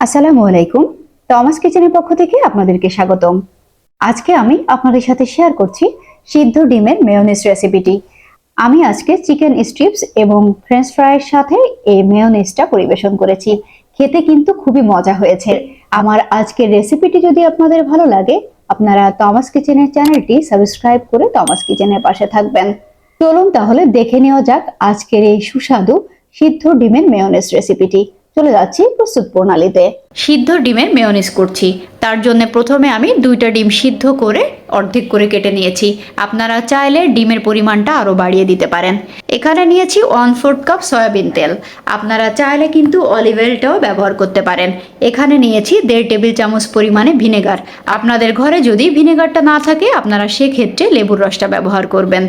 আসসালামু আলাইকুম। টমাস কিচেনের পক্ষ থেকে আপনাদেরকে স্বাগতম। আজকে আমি আপনাদের সাথে শেয়ার করছি সিদ্ধ ডিমের মেয়োনিজ রেসিপিটি আমি আজকে চিকেন স্ট্রিপস এবং ফ্রেঞ্চ ফ্রাইয়ের সাথে এই মেয়োনিজটা পরিবেশন করেছি। খেতে কিন্তু খুবই মজা হয়েছে। আমার আজকের রেসিপিটি যদি আপনাদের ভালো লাগে, আপনারা টমাস কিচেনের চ্যানেলটি সাবস্ক্রাইব করে টমাস কিচেনের পাশে থাকবেন। চলুন তাহলে দেখে নেওয়া যাক আজকের এই সুস্বাদু সিদ্ধ ডিমের মেয়োনিজ রেসিপিটি চলে যাচ্ছি প্রস্তুত প্রণালীতে। সিদ্ধ ডিমের মেয়নিজ করছি। তার জন্য প্রথমে আমি দুইটা ডিম সিদ্ধ করে অর্ধেক করে কেটে নিয়েছি। আপনারা চাইলে ডিমের পরিমাণটা আরও বাড়িয়ে দিতে পারেন। এখানে নিয়েছি ওয়ান ফোর্থ কাপ সয়াবিন তেল। আপনারা চাইলে কিন্তু অলিভ অয়েলটাও ব্যবহার করতে পারেন। এখানে নিয়েছি দেড় টেবিল চামচ পরিমাণে ভিনেগার। আপনাদের ঘরে যদি ভিনেগারটা না থাকে, আপনারা সেক্ষেত্রে লেবুর রসটা ব্যবহার করবেন।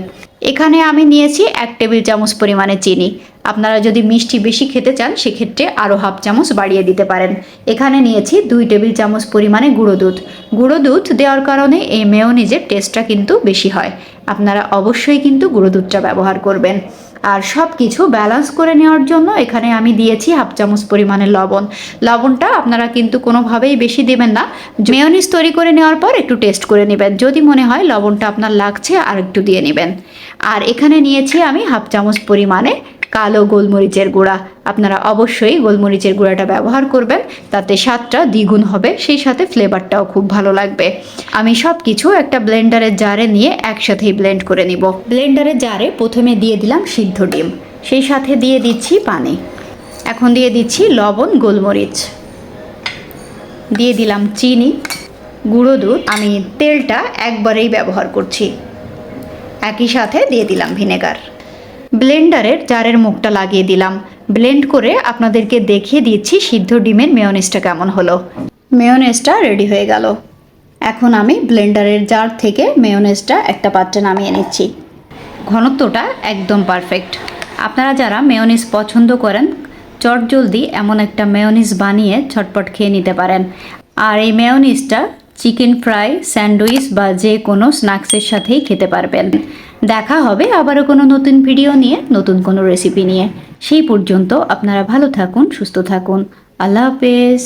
এখানে আমি নিয়েছি এক টেবিল চামচ পরিমাণে চিনি। আপনারা যদি মিষ্টি বেশি খেতে চান, সেক্ষেত্রে আরও হাফ চামচ বাড়িয়ে দিতে পারেন। এখানে নিয়েছি দুই টেবিল চামচ পরিমাণে গুঁড়ো দুধ। গুঁড়ো দুধ দেওয়ার কারণে এই মেয়োনিজের টেস্টটা কিন্তু বেশি হয়। আপনারা অবশ্যই কিন্তু গুঁড়ো দুধটা ব্যবহার করবেন। আর সব কিছু ব্যালেন্স করে নেওয়ার জন্য এখানে আমি দিয়েছি হাফ চামচ পরিমাণে লবণ। লবণটা আপনারা কিন্তু কোনোভাবেই বেশি দেবেন না। মেয়োনিজ তৈরি করে নেওয়ার পর একটু টেস্ট করে নেবেন। যদি মনে হয় লবণটা আপনার লাগছে আর একটু দিয়ে নেবেন। আর এখানে নিয়েছি আমি হাফ চামচ পরিমাণে কালো গোলমরিচের গুঁড়া। আপনারা অবশ্যই গোলমরিচের গুঁড়াটা ব্যবহার করবেন, তাতে স্বাদটা দ্বিগুণ হবে, সেই সাথে ফ্লেভারটাও খুব ভালো লাগবে। আমি সব কিছু একটা ব্লেন্ডারের জারে নিয়ে একসাথেই ব্লেন্ড করে নিব। ব্লেন্ডারের জারে প্রথমে দিয়ে দিলাম সিদ্ধ ডিম, সেই সাথে দিয়ে দিচ্ছি পানি। এখন দিয়ে দিচ্ছি লবণ, গোলমরিচ। দিয়ে দিলাম চিনি, গুঁড়ো দুধ। আমি তেলটা একবারেই ব্যবহার করছি। একই সাথে দিয়ে দিলাম ভিনেগার। ব্লেন্ডারের জারের মুখটা লাগিয়ে দিলাম। ব্লেন্ড করে আপনাদেরকে দেখিয়ে দিচ্ছি সিদ্ধ ডিমের মেয়নেজটা কেমন হলো। মেয়নেজটা রেডি হয়ে গেল। এখন আমি ব্লেন্ডারের জার থেকে মেয়নেজটা একটা পাত্রে নামিয়ে নিচ্ছি। ঘনত্বটা একদম পারফেক্ট। আপনারা যারা মেয়নিজ পছন্দ করেন চটজলদি এমন একটা মেয়নিজ বানিয়ে ছটপট খেয়ে নিতে পারেন। আর এই মেয়নিজটা চিকেন ফ্রাই, স্যান্ডউইচ বা যে কোনো স্ন্যাক্সের সাথেই খেতে পারবেন। দেখা হবে আবারও কোনো নতুন ভিডিও নিয়ে, নতুন কোনো রেসিপি নিয়ে। সেই পর্যন্ত আপনারা ভালো থাকুন, সুস্থ থাকুন। আল্লাহ হাফেজ।